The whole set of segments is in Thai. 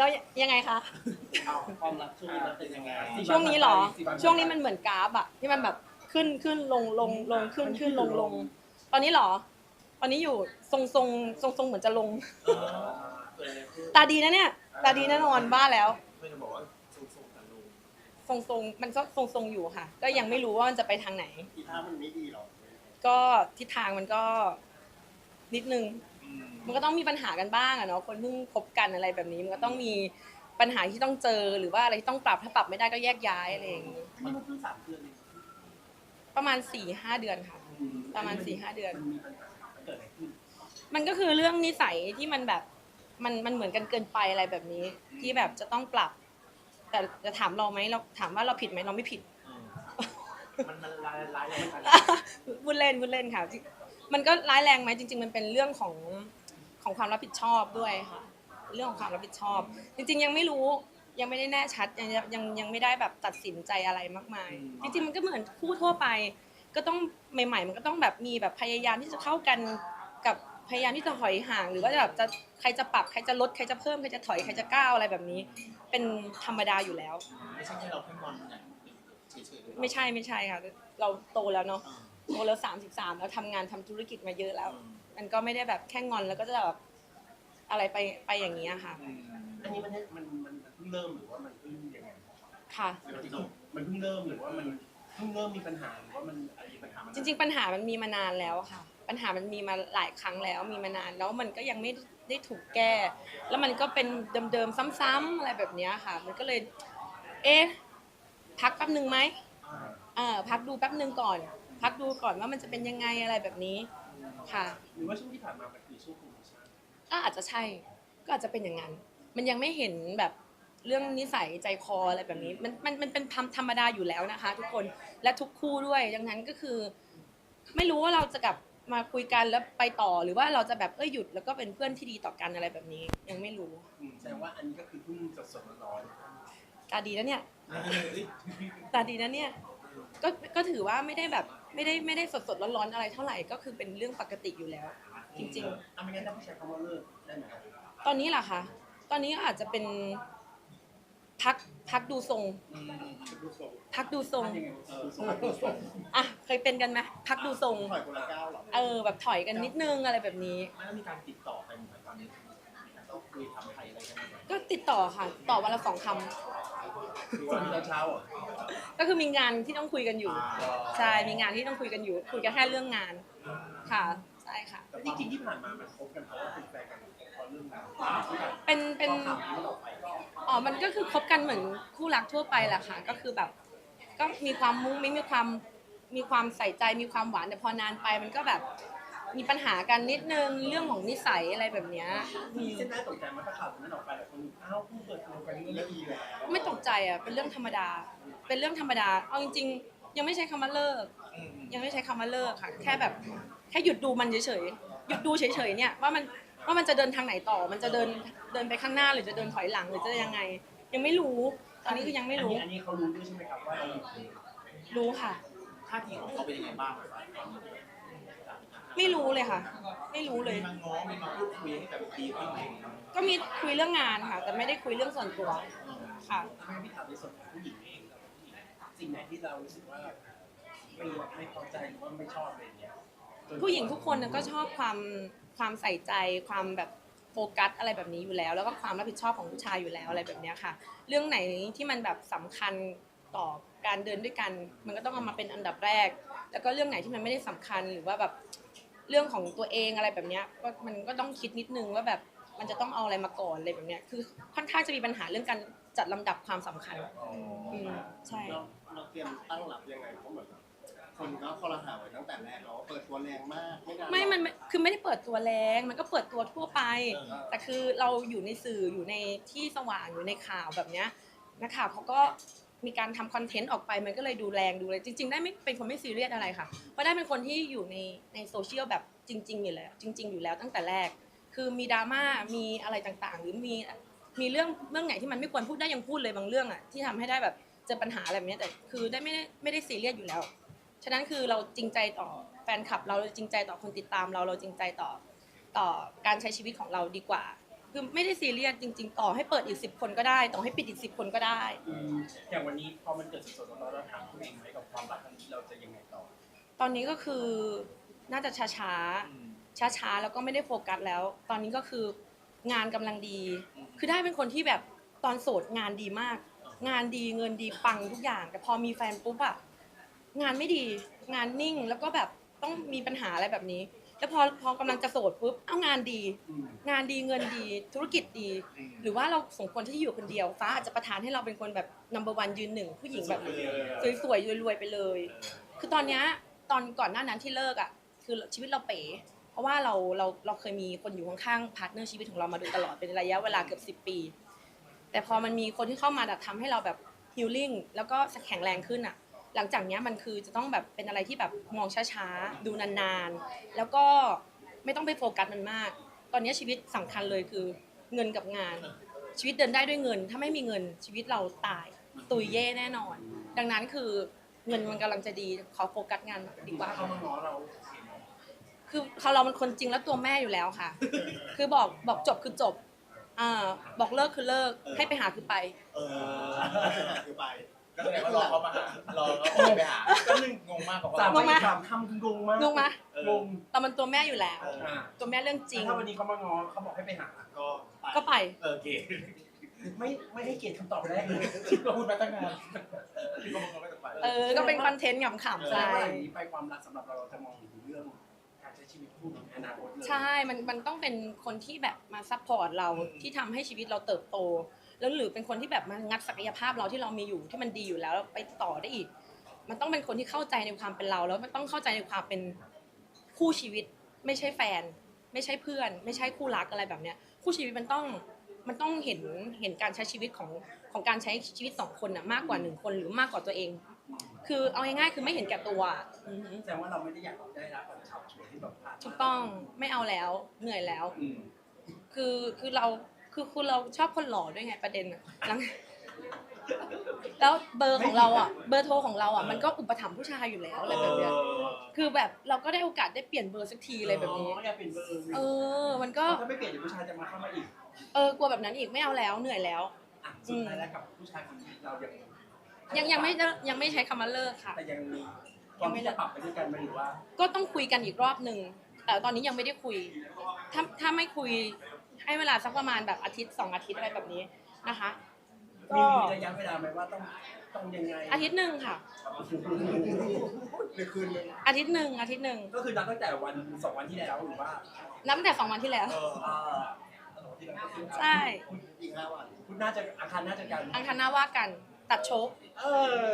แล้วยังไงคะเอาความรักช่วงนี้มันเป็นยังไงช่วงนี้เหรอ ช่วงนี้มันเหมือนกราฟอะที่มันแบบขึ้นขึ้นลงลงลงขึ้นขึ้นลงลง ตอนนี้เหรอ ตอนนี้อยู่ทรงทรงทรงทรงเหมือนจะลงเออเกิดอะไรขึ้นตาดีนะเนี่ย ตาดีแน่นอนบ้าแล้ว ไม่ได้บอกว่าส่งส่งกันลงทรงทรงมันก็ทรงทรงอยู่ค่ะ ก็ยังไม่รู้ว่ามันจะไปทางไหนทีท่ามันไม่ดีหรอกก็ทิศทางมันก็นิดนึงอื มมันก็ต้องมีปัญหากันบ้างอะเนาะคนเพิ่งคบกันอะไรแบบนี้มันก็ต้องมีปัญหาที่ต้องเจอหรือว่าอะไรที่ต้องปรับถ้าปรับไม่ได้ก็แยกย้ายอะไรอย่างงี้อันนี้มันเพิ่งสามเดือนเองประมาณ4ี่ห้าเดือนค่ะ ประมาณ4-5เดือน มันมีปัญหามันเกิดอะไรขึ้นมันก็คือเรื่องนิสัยที่มันแบบมันมันเหมือนกันเกินไปอะไรแบบนี้ ที่แบบจะต้องปรับ แต่จะถามเราไหมเราถามว่าเราผิดไหมเราไม่ผิด มันมันร้ายร้ายแรงขนาดพูดเล่นพูดเล่นค่ะที่ มันก็ร้ายแรงไหมจริง ๆ มันเป็นเรื่องของของความรับผิดชอบด้วยค่ะ เรื่องของความรับผิดชอบ จริง ๆ ยังไม่รู้ยังไม่ได้แน่ชัดยังยังยังไม่ได้แบบตัดสินใจอะไรมากมาย จริงๆมันก็เหมือนคู่ทั่วไป ก็ต้องใหม่ ๆ มันก็ต้องแบบมีแบบพยายามที่จะเข้ากันกับพยายามที่จะถอยห่าง หรือว่าแบบจะใครจะปรับใครจะลดใครจะเพิ่มใครจะถอยใครจะก้าวอะไรแบบนี้ เป็นธรรมดาอยู่แล้ว ไม่ใช่แค่เราแค่งอนอย่างเฉยๆไม่ใช่ไม่ใช่ค่ะ เราโตแล้วเนาะ โตแล้วสามสิบสามแล้วทำงานทำธุรกิจมาเยอะแล้ว มันก็ไม่ได้แบบแค่งอนแล้วก็จะแบบอะไรไปไปอย่างนี้ยค่ะอันนี้มันมันมันเพิ่งเริ่มหรือว่ามันเพิ่งยังไงค่ะมันเพิ่งเริ่มหรือว่ามันเพิ่งเริ่มมีปัญหาหรือว่ามันอะไรปัญหามันจริง ๆ ปัญหามันมีมานานแล้วค่ะ ปัญหามันมีมาหลายครั้งแล้วมีมานานแล้วมันก็ยังไม่ได้ถูกแก้ แล้วมันก็เป็นเดิมๆซ้ำๆอะไรแบบเนี้ยค่ะ มันก็เลย เอ๊ะพักแป๊บหนึ่งไหม อ่า เออพักดูแป๊บหนึ่งก่อน พักดูก่อนว่ามันจะเป็นยังไงอะไรแบบนี้ค่ะ หรือว่าช่วงที่ผ่านมามันคือช่วงโควิดใช่ไหมก็อาจจะใช่ก็อาจจะเป็นอย่างนั้น มันยังไม่เห็นแบบเรื่องนิสัยใจคออะไรแบบนี้ มันมันมันเป็นธรรมธรรมดาอยู่แล้วนะคะ ทุกคนและทุกคู่ด้วยดังนั้นก็คือ ไม่รู้ว่าเราจะกลับมาคุยกันแล้วไปต่อหรือว่าเราจะแบบเอ้ยหยุดแล้วก็เป็นเพื่อนที่ดีต่อกันอะไรแบบนี้ ยังไม่รู้อืมแสดงว่าอันนี้ก็คือเพิ่งสดๆร้อนตาดีแล้วเนี่ยๆ ตาดีนะเนี่ย ก็ก็ถือว่าไม่ได้แบบไม่ได้ไม่ได้สดสดๆร้อนๆอะไรเท่าไหร่ก็คือเป็นเรื่องปกติอยู่แล้ว จริงๆอะไม่งั้นถ้าผู้ชายคำว่าเลิกได้ไหมๆตอนนี้ล่ะคะตอนนี้อาจจะเป็นพักพักดูทรง อืมดูทรงพักดูทรงยังไงเออทรงดูทรงอะเคยเป็นกันไหมพักดูทรง ถอยคนละก้าวหรอเออแบบถอยกันนิดนึงอะไรแบบนี้ ไม่ต้องมีการติดต่อกันเหมือนตอนนี้ ต้องคุยทำไทยอะไรกันไหมก็ติดต่อค่ะ ต่อวันละสองคคือวันนี้ตอนเช้าอะำก็คือมีงานที่ต้องคุยกันอยู่ ใช่ มีงานที่ต้องคุยกันอยู่ คุยกันแค่เรื่องงาน ค่ะ ใช่ค่ะ แต่จริงๆที่ผ่านมามันคบกันเพราะว่าเป็นแฟนกันเพราะเรื่องงานเป็น เป็นพอข่าวนี้มันออกไปอ๋อ มันก็คือคบกันเหมือนคู่รักทั่วไปแหละค่ะ ก็คือแบบ ก็มีความมุ้งมิ้งมีความ มีความใส่ใจ มีความหวาน แต่พอนานไปมันก็แบบ มีปัญหากันนิดนึงเรื่องของนิสัยอะไรแบบเนี้ยอืมีมเส้นได้ตกใจมันถ้าข่าวนั้นออกไปหลายคนอ้าวเพิ่งเปิดตัวกันนี่ไม่ดีเลยไม่ตกใจอะเป็นเรื่องธรรมดา เป็นเรื่องธรรมดา เอาจริงๆ ยังไม่ใช้คำว่าเลิกยังไม่ใช้คำว่าเลิกค่ะ แค่แบบแค่หยุดดูมันเฉยๆหยุดดูเฉยๆเนี่ยว่ามันว่ามันจะเดินทางไหนต่อ มันจะเดินเดินไปข้างหน้าหรือจะเดินถอยหลังหรือจะยังไง ยังไม่รู้ ตอนนี้คือยังไม่รู้อันนี้เขารู้ด้วยใช่ไหมครับว่าเราหยุดเลยรู้ค่ะ ท่าทีของเขาเป็นยังไงบ้าง ไม่รู้เลยค่ะ ไม่รู้เลย มีมาง้อมีมาพูดคุยให้แบบดีขึ้นไหมก็มีคุยเรื่องงานค่ะ แต่ไม่ได้คุยเรื่องส่วนตัวค่ะถ้าพี่ถามในส่วนของผู้หญิงเองสิ่งไหนที่เรารู้สึกว่าไม่ไม่พอใจหรือว่าไม่ชอบอะไรอย่างเงี้ยผู้หญิงทุกคนน่ะก็ชอบความความใส่ใจความแบบโฟกัสอะไรแบบนี้อยู่แล้ว แล้วก็ความรับผิดชอบของผู้ชายอยู่แล้วอะไรแบบเนี้ยค่ะ เรื่องไหนที่มันแบบสำคัญต่อการเดินด้วยกัน มันก็ต้องเอามาเป็นอันดับแรก แล้วก็เรื่องไหนที่มันไม่ได้สำคัญหรือว่าแบบ เรื่องของตัวเองอะไรแบบเนี้ยก็มันก็ต้องคิดนิดนึงว่าแบบมันจะต้องเอาอะไรมาก่อนอะไรแบบเนี้ยคือค่อนข้างจะมีปัญหาเรื่องการจัดลำดับความสำคัญอืมใช่ เราเราเตรียมตั้งรับยังไงเพราะเหมือนแบบคนก็คอรหาไว้ตั้งแต่แรกเราเปิดตัวแรงมากไม่นานไม่ มันไม่คือไม่ได้เปิดตัวแรง มันก็เปิดตัวทั่วไป เออ แต่คือเราอยู่ในสื่อ อยู่ในที่สว่าง อยู่ในข่าวแบบเนี้ยนักข่าวเขาก็ มีการทำคอนเทนต์ออกไปมันก็เลยดูแรงดูเลยจริง ๆ ได้ไม่เป็นคนไม่ซีเรียสอะไรค่ะ เพราะได้เป็นคนที่อยู่ในในโซเชียลแบบจริง ๆ อยู่แล้ว จริง ๆ อยู่แล้วตั้งแต่แรก คือมีดราม่ามีอะไรต่างๆ หรือมีมีเรื่องเรื่องไหนที่มันไม่ควรพูดได้ยังพูดเลยบางเรื่องอะที่ทำให้ได้แบบเจอปัญหาอะไรแบบเนี้ยแต่คือได้ไม่ได้ไม่ได้ซีเรียสอยู่แล้ว ฉะนั้นคือเราจริงใจต่อแฟนคลับ เราเราจริงใจต่อคนติดตามเราเราจริงใจต่อต่อการใช้ชีวิตของเราดีกว่า คือไม่ได้ซีเรียสจริง ๆ ต่อให้เปิดอีกสิบคนก็ได้ ต่อให้ปิดอีกสิบคนก็ได้ อืมอย่างวันนี้พอมันเกิดสดๆร้อนๆเราถามตัวเองไหมกับความรักครั้งนี้เราจะยังไงต่อตอนนี้ก็คือน่าจะช้าๆช้าๆแล้วก็ไม่ได้โฟกัสแล้ว ตอนนี้ก็คืองานกำลังดีคือได้เป็นคนที่แบบตอนโสดงานดีมาก งานดีเงินดีปังทุกอย่าง แต่พอมีแฟนปุ๊บอะงานไม่ดี งานนิ่งแล้วก็แบบต้องมีปัญหาอะไรแบบนี้ แล้วพอพอกำลังจะโสดปุ๊บเอางานดีอืมงานดีเงินดีธุรกิจดี หรือว่าเราสมควรที่จะอยู่คนเดียว ฟ้าอาจจะประทานให้เราเป็นคนแบบ number one ยืนหนึ่งผู้หญิงแบบสวยๆรวยๆไปเลย คือตอนเนี้ยตอนก่อนหน้านั้นที่เลิกอะคือชีวิตเราเป๋เพราะว่าเราเราเราเคยมีคนอยู่ข้างๆพาร์ทเนอร์ชีวิตของเรามาโดยตลอดเป็นระยะเวลาเกือบสิบ10ปี แต่พอมันมีคนที่เข้ามาดัดทำให้เราแบบฮิลลิ่งแล้วก็แข็งแรงขึ้นอะ หลังจากนี้มันคือจะต้องแบบเป็นอะไรที่แบบมองช้าๆ ดูนานๆ แล้วก็ไม่ต้องไปโฟกัสมันมาก ตอนนี้ชีวิตสำคัญเลยคือเงินกับงาน ชีวิตเดินได้ด้วยเงิน ถ้าไม่มีเงินชีวิตเราตายตุยเย่แน่นอน ดังนั้นคือเงินมันกำลังจะดีขอโฟกัสงานดีกว่าเขามาง้อเราโอเคไหมคือเขาเรามันคนจริงแล้วตัวแม่อยู่แล้วค่ะ คือบอกบอกจบคือจบอ่าบอกเลิกคือเลิกให้ไปหาคือไปเออคือไป ก็แสดงว่ารอเขามาหารอเขาไปหาก็นึงงงมากกับสามว่างงไหมสามคำคืองงมากงงไหมงงเรามันตัวแม่อยู่แล้ว อ่าตัวแม่เรื่องจริง ถ้าวันนี้เขามาง้อเขาบอกให้ไปหา ก็ไปก็ไป เออโอเคไม่ไม่ให้เกียรติคำตอบแรกเลยก็พูดมาตั้งนานพี่ก็บอกว่าไม่ต้องไป เออ ก็เป็นคอนเทนต์ขำๆแสดใช่งว่าอย่างนี้ไปความรักสำหรับเราเราจะมองถึงเรื่องการใช้ชีวิตคู่ในอนาคตเลย ใช่ มันมันต้องเป็นคนที่แบบมาซัพพอร์ตเราที่ทำให้ชีวิตเราเติบโต แล้วหรือเป็นคนที่แบบมางัดศักยภาพเราที่เรามีอยู่ที่มันดีอยู่แล้วแล้วไปต่อได้อีก มันต้องเป็นคนที่เข้าใจในความเป็นเราแล้วมันต้องเข้าใจในความเป็นคู่ชีวิต ไม่ใช่แฟน ไม่ใช่เพื่อน ไม่ใช่คู่รักอะไรแบบเนี้ย คู่ชีวิตมันต้องมันต้องเห็นเห็นการใช้ชีวิตของของการใช้ชีวิตสองคนน่ะมากกว่าหนึ่งคนหรือมากกว่าตัวเอง คือเอาง่ายๆคือไม่เห็นแก่ตัวอือฮึแสดงว่าเราไม่ได้อยากได้รับแบบชาวสวยที่แบบผ่านมาถูกต้องไม่เอาแล้วเหนื่อยแล้ว อืม คือคือเรา คือคือเราชอบคนหล่อด้วยไงประเด็นอะหลังแล้วเบอร์ของเราอะเบอร์โทรของเราอะมันก็อุปถัมภ์ผู้ชายอยู่แล้วอะไรแบบเนี้ยคือแบบเราก็ได้โอกาสได้เปลี่ยนเบอร์สักทีอะไรแบบนี้อ๋ออยากเปลี่ยนเบอร์เออ มันก็ถ้าไม่เปลี่ยนเดี๋ยวผู้ชายจะมาเข้ามาอีกเออกลัวแบบนั้นอีกไม่เอาแล้วเหนื่อยแล้วอะสุดท้ายแล้วกับผู้ชายคนนี้เรายังยังยังไม่ยังไม่ใช้คำว่าเลิกค่ะแต่ยังมีความที่จะปรับไปด้วยกันไหมหรือว่า ก็ต้องคุยกันอีกรอบหนึ่งแต่ตอนนี้ยังไม่ได้คุย ถ้าถ้าไม่คุย ให้เวลาสักประมาณแบบอาทิตย์สองอาทิตย์อะไรแบบนี้นะคะก็มีมีระยะเวลาไหมว่าต้องต้องยังไงอาทิตย์หนึ่งค่ะ ในคืนนึงอาทิตย์หนึ่งอาทิตย์หนึ่งก็คือนับตั้งแต่วันสองวันที่แล้วหรือว่านับตั้งแต่สองวันที่แล้ว เอออ่าใช่อีกห้าวันคุณน่าจะอาคารน่าจะกันอังคารหน้าว่ากันตัดโชคเอ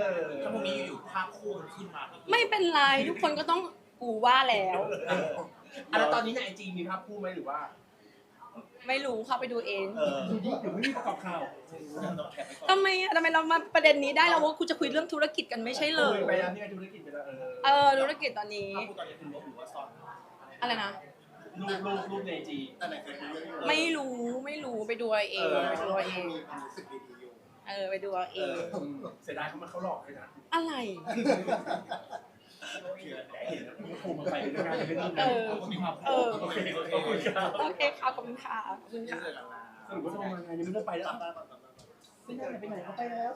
อถ้าพรุ่งนี้อยู่ๆภาพคู่มันขึ้นมาก็คือไม่เป็นไรทุกคนก็ต้องกูว่าแล้ว เอออะแล้วตอนนี้ในไอจีมีภาพคู่ไหมหรือว่า ไม่รู้เข้าไปดูเองเออดูดิเดี๋ยวไม่มีประกอบข่าวต้องแคปไปก่อนทำไมอะทำไมเรามาประเด็นนี้ได้เราว่ากูจะคุยเรื่องธุรกิจกันไม่ใช่เลยไปแล้วนี่ไงธุรกิจไปแล้วเออเออธุรกิจตอนนี้ภาพคู่ตอนนี้คุณลบหรือว่าซ่อนอะไรนะ รูปรูปรูปในไอจีแต่ไหนเคยคุยเรื่องนี้ไม่รู้ไม่รู้ไปดูเอาเองเออไปดูเอาเองมีความรู้สึกดีๆอยู่เออไปดูเอาเองเสียดายเขามาเขาหลอกเลยนะอะไร เป็เออโอเคโอเคโอเคค่ะขอบคุณค่ะขอบคุณค่ะสรุปว่าทำงานยังไม่ได้ไปแล้วไม่ได้ไปไหนเขาไปแล้ว